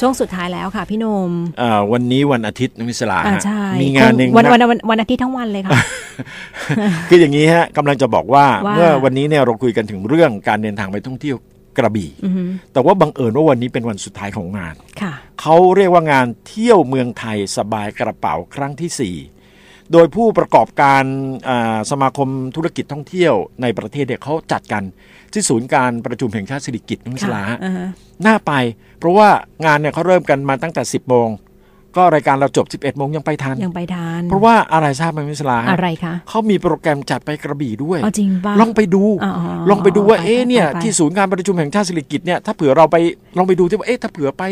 ช่วงสุดท้ายแล้วค่ะพี่หนมอ่าวันนี้วันอาทิตย์นมิสลาอ่าฮะใช่มีงานหนึ่งวันนะวันวันวันอาทิตย์ทั้งวันเลยค่ะ คืออย่างนี้ฮะกำลังจะบอกว่าว่าเมื่อวันนี้เนี่ยเราคุยกันถึงเรื่องการเดินทางไปท่องเที่ยวกระบี่อือหือแต่ว่าบังเอิญว่าวันนี้เป็นวันสุดท้ายของงานค่ะเขาเรียกว่างานเที่ยวเมืองไทยสบายกระเป๋าครั้งที่4 โดยผู้ประกอบการอ่าสมาคมธุรกิจท่องเที่ยวในประเทศเนี่ยเขาจัดกัน ที่ศูนย์การประชุมแห่งชาติสิริกิติ์นมิสลาฮะอ่าฮะน่าไป เพราะว่างานเนี่ยเขาเริ่มกันมาตั้งแต่ 10โมงก็รายการเราจบ 11โมงยังไปทันยังไปทานเพราะว่าอะไรทราบไหมมิสลาฮะอะไรคะเขามีโปรแกรมจัดไปกระบี่ด้วยเอาจริงป่ะลองไปดูอ๋อลองไปดูว่าไปเอ๊ะไปเนี่ยไปที่ศูนย์การประชุมแห่งชาติสิริกิติ์เนี่ยถ้าเผื่อเราไปลองไปดูที่ว่าเอ๊ะถ้าเผื่อไป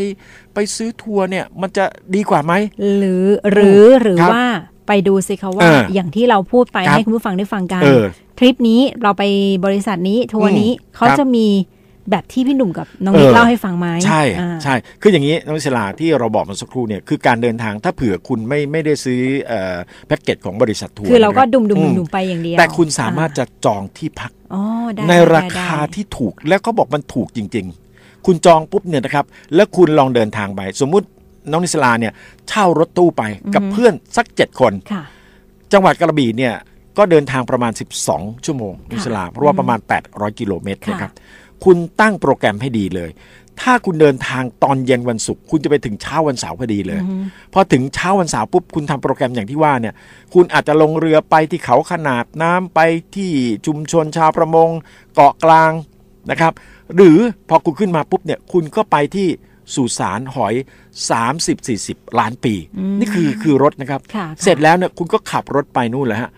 ไปซื้อทัวร์เนี่ยมันจะดีกว่าไหมหรือหรือหรือครับว่า ไปดูสิคะว่าเอออย่างที่เราพูดไปครับให้คุณผู้ฟังได้ฟังกันเออทริปนี้เราไปบริษัทนี้ทัวร์นี้อืมเขาครับจะมีแบบที่พี่หนุ่มกับน้องนิดเออเล่าให้ฟังไหมใช่อ่าใช่คืออย่างนี้น้องวิศลาที่เราบอกมาสักครู่เนี่ยคือการเดินทางถ้าเผื่อคุณไม่ไม่ได้ซื้อเอ่อแพ็กเกจของบริษัททัวร์คือเราก็นะบดุมดุมอืดุมไปอย่างเดียวแต่คุณสามารถอ่จะจองที่พักอ๋อได้ในได้ราได้คาที่ถูกแล้วก็บอกมันถูกจริง ๆ คุณจองปุ๊บเนี่ยนะครับ แล้วคุณลองเดินทางไปสมมุติ น้องนิสลาเนี่ยเช่ารถตู้ไปกับเพื่อนสักเจ็ดคนค่ะจังหวัดกระบี่เนี่ยก็เดินทางประมาณ 12 ชั่วโมงนิสลาเพราะว่าประมาณ 800 กิโลเมตรค่ะนะครับคุณตั้งโปรแกรมให้ดีเลย ถ้าคุณเดินทางตอนเย็นวันศุกร์คุณจะไปถึงเช้าวันเสาร์พอดีเลย พอถึงเช้าวันเสาร์ปุ๊บคุณทำโปรแกรมอย่างที่ว่าเนี่ย คุณอาจจะลงเรือไปที่เขาขนาดน้ำไปที่ชุมชนชาวประมง เกาะกลางนะครับ หรือพอคุณขึ้นมาปุ๊บเนี่ยคุณก็ไปที่ สุสานหอย 30-40 ล้านปี นี่คือคือรถนะครับค่ะเสร็จแล้วเนี่ยคุณก็ขับรถไปนู่นแหละฮะ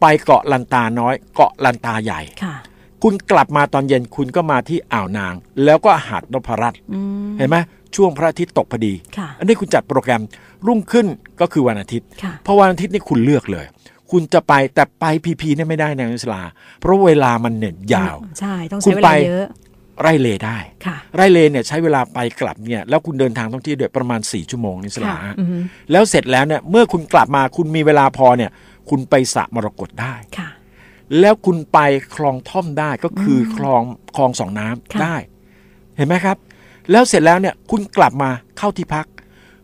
ไปเกาะลันตาน้อย เกาะลันตาใหญ่ค่ะคุณกลับมาตอนเย็นคุณก็มาที่อ่าวนาง แล้วก็หาดนพรัตน์อืมเห็นไหมช่วงพระอาทิตย์ตกพอดีค่ะอันนี้คุณจัดโปรแกรมรุ่งขึ้นก็คือวันอาทิตย์ค่ะเพราะวันอาทิตย์นี่คุณเลือกเลย คุณจะไปแต่ไปพีพีเนี่ยไม่ได้นะอิสลา เพราะเวลามันเนี่ยยาว ใช่ ต้องคุใช้ณเวไปลาเยอะ ไร่เลได้ค่ะไร่เลเนี่ยใช้เวลาไปกลับเนี่ยแล้วคุณเดินทางท่องเที่ยวด้วยประมาณ 4 ชั่วโมงอิสลาค่ะอือฮึแล้วเสร็จแล้วเนี่ยเมื่อคุณกลับมาคุณมีเวลาพอเนี่ย คุณไปสระมรกตได้ค่ะแล้วคุณไปคลองท่อมได้ก็คืออคลองคลองสองน้ำค่ะได้ เห็นไหมครับ แล้วเสร็จแล้วเนี่ยคุณกลับมาเข้าที่พัก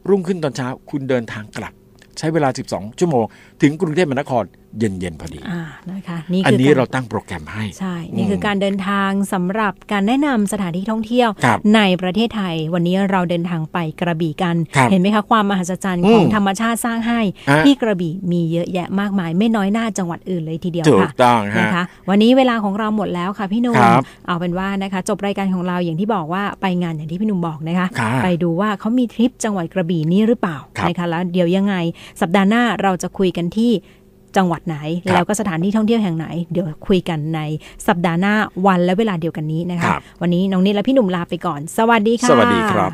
รุ่งขึ้นตอนเช้า คุณเดินทางกลับ ใช้เวลา 12 ชั่วโมง ถึงกรุงเทพมหานครเย็นๆพอดีอ่านะคะนี่อันคือนี้การเราตั้งโปรแกรมให้ ใช่ นี่คือการเดินทางสำหรับการแนะนำสถานที่ท่องเที่ยวครับในประเทศไทย วันนี้เราเดินทางไปกระบี่กันครับเห็นไหมคะความมหัศจรรย์อืมของธรรมชาติสร้างให้ฮะที่กระบี่มีเยอะแยะมากมาย ไม่น้อยหน้าจังหวัดอื่นเลยทีเดียวถูกค่ะต้องฮะนะคะ วันนี้เวลาของเราหมดแล้วค่ะพี่หนุ่มครับเอาเป็นว่านะคะ จบรายการของเราอย่างที่บอกว่าไปงานอย่างที่พี่หนุ่มบอกนะคะครับไปดูว่าเขามีทริปจังหวัดกระบี่นี้หรือเปล่าครับนะคะแล้วเดี๋ยวยังไง สัปดาห์หน้าเราจะคุยกันที่ จังหวัดไหนครับแล้วก็สถานที่ท่องเที่ยวแห่งไหน เดี๋ยวคุยกันในสัปดาห์หน้าวันและเวลาเดียวกันนี้นะครัคะบวันนี้น้องนิดและพี่หนุ่มลาไปก่อน สวัสดีค่ะ สวัสดีครับ